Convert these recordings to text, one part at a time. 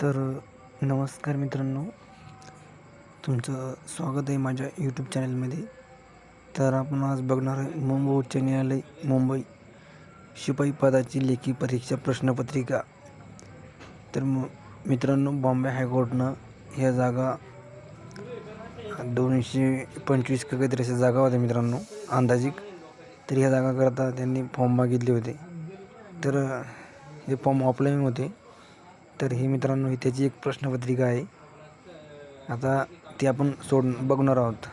तर नमस्कार मित्रांनो. तुमचं स्वागत आहे माझ्या यूट्यूब चॅनलमध्ये तर आपण आज बघणार आहे मुंबई उच्च न्यायालय मुंबई शिपाई पदाची लेखी परीक्षा प्रश्नपत्रिका. तर मित्रांनो बॉम्बे हायकोर्टनं ह्या जागा दोनशे पंचवीस का काहीतरी अशा जागा होत्या मित्रांनो अंदाजिक. तर ह्या जागाकरता त्यांनी फॉर्म मागितले होते. तर हे फॉर्म ऑफलाईन होते. तर हे मित्रांनो ही त्याची एक प्रश्नपत्रिका आहे. आता ती आपण सोड बघणार आहोत.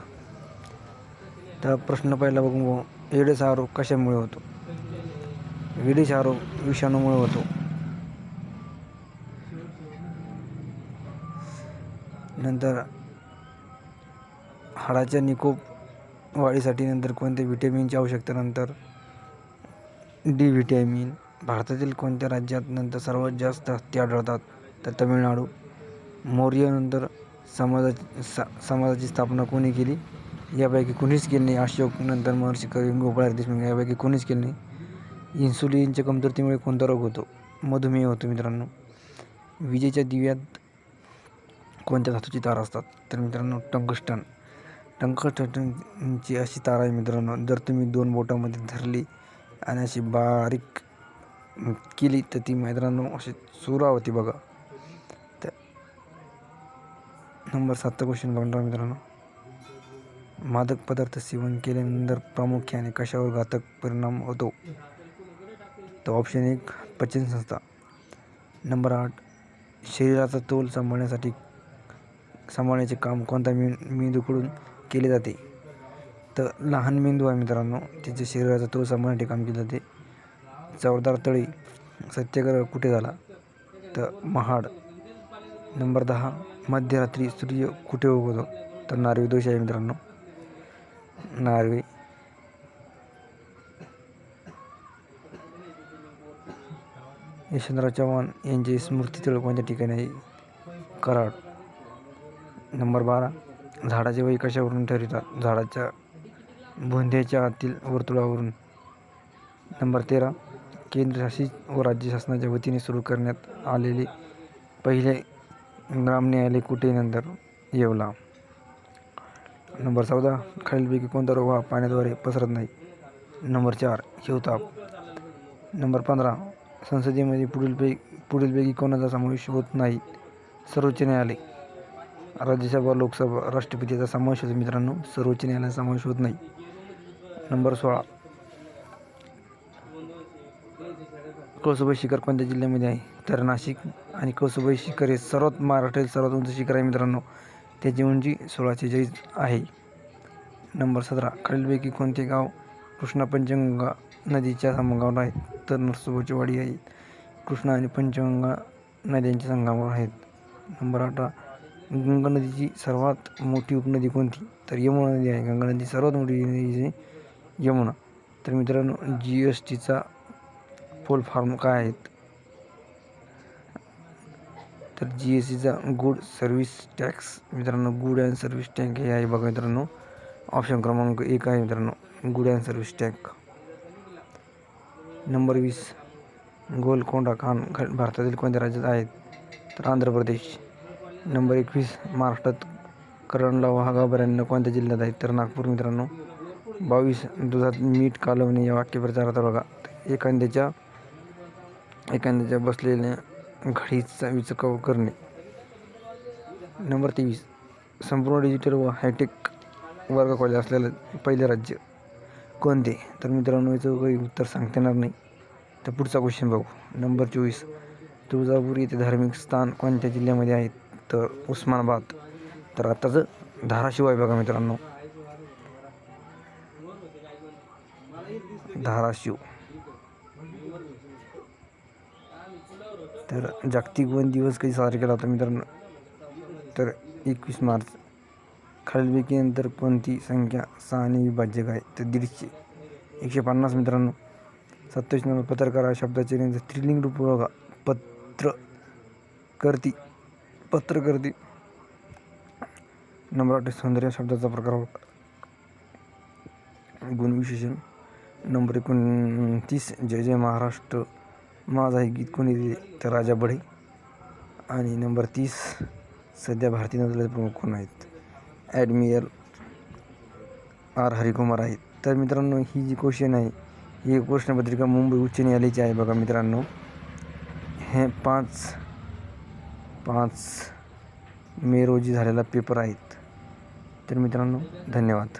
तर प्रश्न पहिला बघू. एडस हा रोग कशामुळे होतो? एड्स हा रोग विषाणूमुळे होतो. नंतर हाडाच्या निकोप वाढीसाठी नंतर कोणत्या व्हिटॅमिनची आवश्यकता नंतर डी व्हिटॅमिन भारतातील कोणत्या राज्यात नंतर सर्वात जास्त हत्ती आढळतात तर तमिळनाडू. मौर्यनंतर समाजाची सा समाजाची स्थापना कोणी केली? यापैकी कोणीच केली नाही. अशोक नंतर महर्षी कवी गोपाळ देशमुख यापैकी कोणीच केली नाही. इन्सुलिनच्या कमतरतेमुळे कोणता रोग होतो? मधुमेह होतो मित्रांनो. विजेच्या दिव्यात कोणत्या धातूची तार असतात? तर मित्रांनो टंकस्टन टंकस्टनची अशी तार आहे मित्रांनो जर तुम्ही दोन बोटामध्ये धरली आणि अशी बारीक केली तर ती मैत्रांनो अशी चुरा होती बघा. त्या नंबर सातचा क्वेश्चन बघणार मित्रांनो. मादक पदार्थ सेवन केल्यानंतर प्रामुख्याने कशावर घातक परिणाम होतो? तर ऑप्शन एक पचन संस्था. नंबर आठ शरीराचा तोल सांभाळण्यासाठी सांभाळण्याचे काम कोणत्या मे मेंदूकडून केले जाते? तर लहान मेंदू आहे मित्रांनो त्याच्या शरीराचा तोल सांभाळण्याचे काम केले जाते. चवदार तळी सत्याग्रह कुठे झाला? तर महाड. नंबर दहा मध्यरात्री सूर्य कुठे उगवतो? तर नार्वे दोष आहे मित्रांनो. नार्वे यशवंतराव चव्हाण यांचे स्मृतीतळ कोणत्या ठिकाणी आहे? कराड. नंबर बारा झाडाचे वय कशावरून ठरवितात झाडाच्या बुंध्याच्या आतील वर्तुळावरून. नंबर तेरा केंद्रशासित व राज्य शासनाच्या वतीने सुरू करण्यात आलेले पहिले ग्राम न्यायालय कुठे नंतर येवला. नंबर चौदा खालीलपैकी कोणता रोग हा पाण्याद्वारे पसरत नाही? नंबर चार हिवताप. नंबर पंधरा संसदेमध्ये पुढील पै पुढीलपैकी कोणाचा समावेश होत नाही? सर्वोच्च न्यायालय. राज्यसभा लोकसभा राष्ट्रपतीचा समावेश होतो. मित्रांनो सर्वोच्च न्यायालयाचा समावेश होत नाही. नंबर सोळा कळसुबाई शिखर कोणत्या जिल्ह्यामध्ये आहे? तर नाशिक आणि कळसुबाई शिखर हे सर्वात महाराष्ट्रातील सर्वात उंच शिखर आहे मित्रांनो. त्याची उंची सोळाशे चाळीस आहे. नंबर सतरा खालीलपैकी कोणते गाव कृष्णा पंचगंगा नदीच्या संगमावर आहेत? तर नरसोबाची वाडी आहे. कृष्णा आणि पंचगंगा नद्यांच्या संगमावर आहेत. नंबर अठरा गंगा नदीची सर्वात मोठी उपनदी कोणती? तर यमुना नदी आहे. गंगा नदी सर्वात मोठी नदी यमुना. तर मित्रांनो जी एस टीचा फुल फॉर्म काय आहेत? तर जी एस सीचा गुड सर्व्हिस टॅक्स मित्रांनो गुड अँड सर्व्हिस टॅक्स हे आहे बघा मित्रांनो. ऑप्शन क्रमांक एक आहे मित्रांनो good and service tax number वीस गोलकोंडा खान भारतातील कोणत्या राज्यात आहेत? तर आंध्र प्रदेश. नंबर एकवीस महाराष्ट्रात करणला हा गाभाऱ्यांना कोणत्या जिल्ह्यात आहेत तर नागपूर मित्रांनो. बावीस दुधात मीठ कालवणे या वाक्यप्रचारात बघा. एखाद्याच्या एखाद्याच्या बसलेल्या घडीचा विचकाव करणे. नंबर तेवीस. संपूर्ण डिजिटल व हायटेक वर्ग कॉलेज असलेलं पहिले राज्य कोणते? तर मित्रांनो याचं काही उत्तर सांगता येणार नाही. तर पुढचा क्वेश्चन बघू. नंबर चोवीस. तुळजापूर येथे धार्मिक स्थान कोणत्या जिल्ह्यामध्ये आहेत तर उस्मानाबाद. तर आत्ताचं धाराशिव आहे बघा मित्रांनो. धाराशिव. तर जागतिक वन दिवस कधी साजरा केला होता मित्रांनो? तर एकवीस मार्च. खालीलपैकी नंतर कोणती संख्या सहाने विभाज्यक आहे तर दीडशे. एकशे पन्नास मित्रांनो. सत्तावीस नंबर पत्रकार शब्दाचे नंतर स्त्रीलिंग रूप बघा. पत्र करती. पत्रकर्ती नंबर आठ सौंदर्य शब्दाचा प्रकार होता गुणविशेषण नंबर एकोणतीस जय जय महाराष्ट्र. माझा हे गीत कोणी दिले तर राजा बढे आणि नंबर तीस सध्या भारतीय नौदलाचे प्रमुख कोण आहेत? Admiral R. हरिकुमार आहेत. तर मित्रांनो ही जी क्वेश्चन आहे ही प्रश्नपत्रिका मुंबई उच्च न्यायालयाची आहे बघा मित्रांनो. हे पाच पाच मे रोजी झालेला पेपर आहेत. तर मित्रांनो धन्यवाद.